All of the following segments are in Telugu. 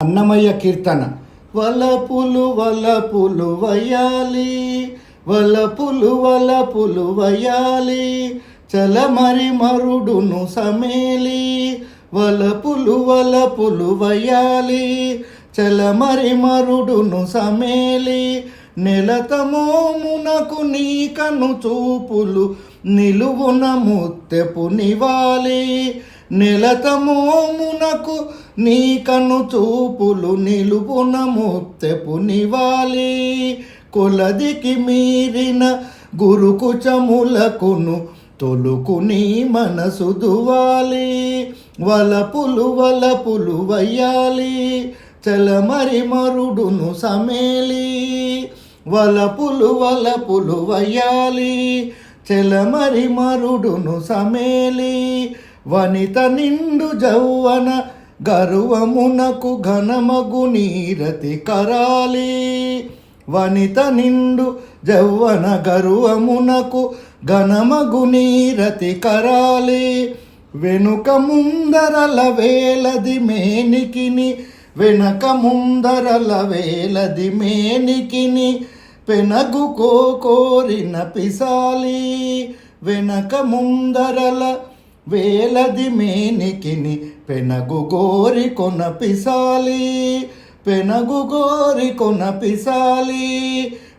అన్నమయ్య కీర్తన. వలపులు వలపులు వయాలి వలపులు వలపులు వయాలి చలమరి మరుడును సమేలి వలపులు వలపులు వయాలి చలమరి మరుడును సమేలి నెలతమోమునకు నీ కను చూపులు నిలువున ముత్తెపు నివాలి నెలతమోమునకు నీ కను చూపులు నిలుపున ముత్తెపు నివాలి. కొలదికి మీరిన గురుకుచములకును తొలుకు నీ మనసు దువాలి. వలపులు వలపులు వయ్యాలి చలమరి మరుడును సమేలి. వలపులు వలపులు వయ్యాలి చలమరి మరుడును సమేలి. వనిత నిండు జౌవన గర్వమునకు ఘనమగు నీరతి కరాలి. వనిత నిండు జవ్వన గర్వమునకు ఘనమగు నీరతి కరాలి. వెనుక ముందరల వేలది మేనికిని వెనక ముందరల వేలది మేనికిని పెనగు కోరిన పిసాలి వెనక ముందరల వేలది మేనికిని పెనగు గోరి కొన పిసాలి పెనగు గోరి కొన పిసాలి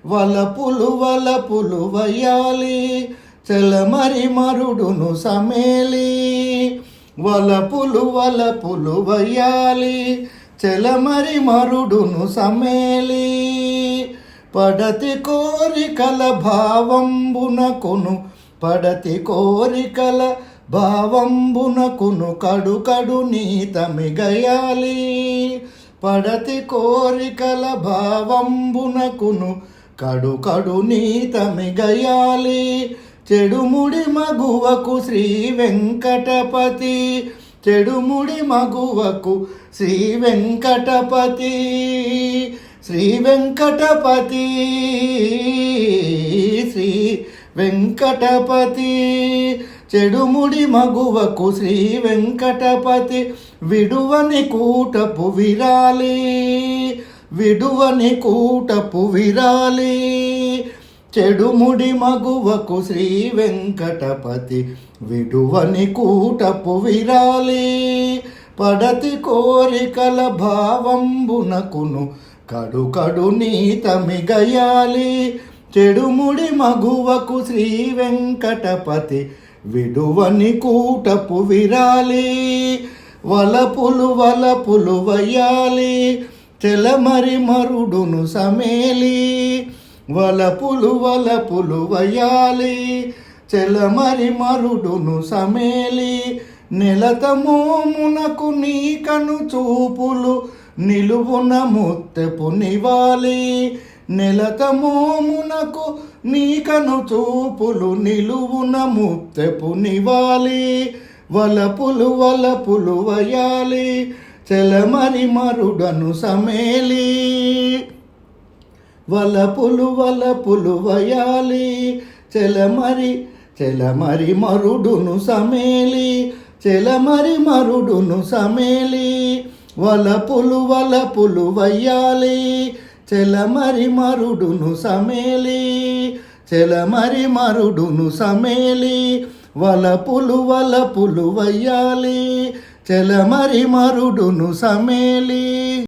వలపులు వలపులు వయ్యాలి చెలమరి మరుడును సమేలి వలపులు వలపులు వయ్యాలి చెలమరి మరుడును సమేలి పడతి కోరికల భావంబునకును పడతి కోరికల భావంబునకును కడు కడు నీతమిగయాలి పడతి కోరికల భావంబునకును కడు కడు నీతమిగయాలి చెడుముడి మగువకు శ్రీ వెంకటపతి చెడుముడి మగువకు శ్రీ వెంకటపతి శ్రీ వెంకటపతి శ్రీ వెంకటపతి. చెడుముడి మగువకు శ్రీ వెంకటపతి. విడువని కూటపు విరాలి. విడువని కూటపు విరాలి. చెడుముడి మగువకు శ్రీ వెంకటపతి. విడువని కూటపు విరాలి. పడతి కోరికల భావంబునకును కడు కడు నీతమిగయాలి. చెడుముడి మగువకు శ్రీ వెంకటపతి విడువని కూటపు విరాలి. వలపులు వలపులు వయ్యాలి. చెలమరి మరుడును సమేలి. వలపులు వలపులు వయ్యాలి. చెలమరి మరుడును సమేలి. నెలతమోమునకు నీ కను చూపులు నిలువున ముత్తెపు నివాలి. నెలతమోమునకు నీ కను చూపులు నిలువున ముత్తెపు నివాలి. వలపులు వలపులు వయాలి చెలమరి మరుడను సమేలి. వలపులు వలపులు వయాలి చెలమరి చెలమరి మరుడును సమేలి. చెలమరి మరుడును సమేలి వలపులు వలపులు వయ్యాలి చెలమరి మరుడును సమేలి చెలమరి మరుడును సమేలి వలపులు వలపులు వయ్యాలి చెలమరి మరుడును సమేలి.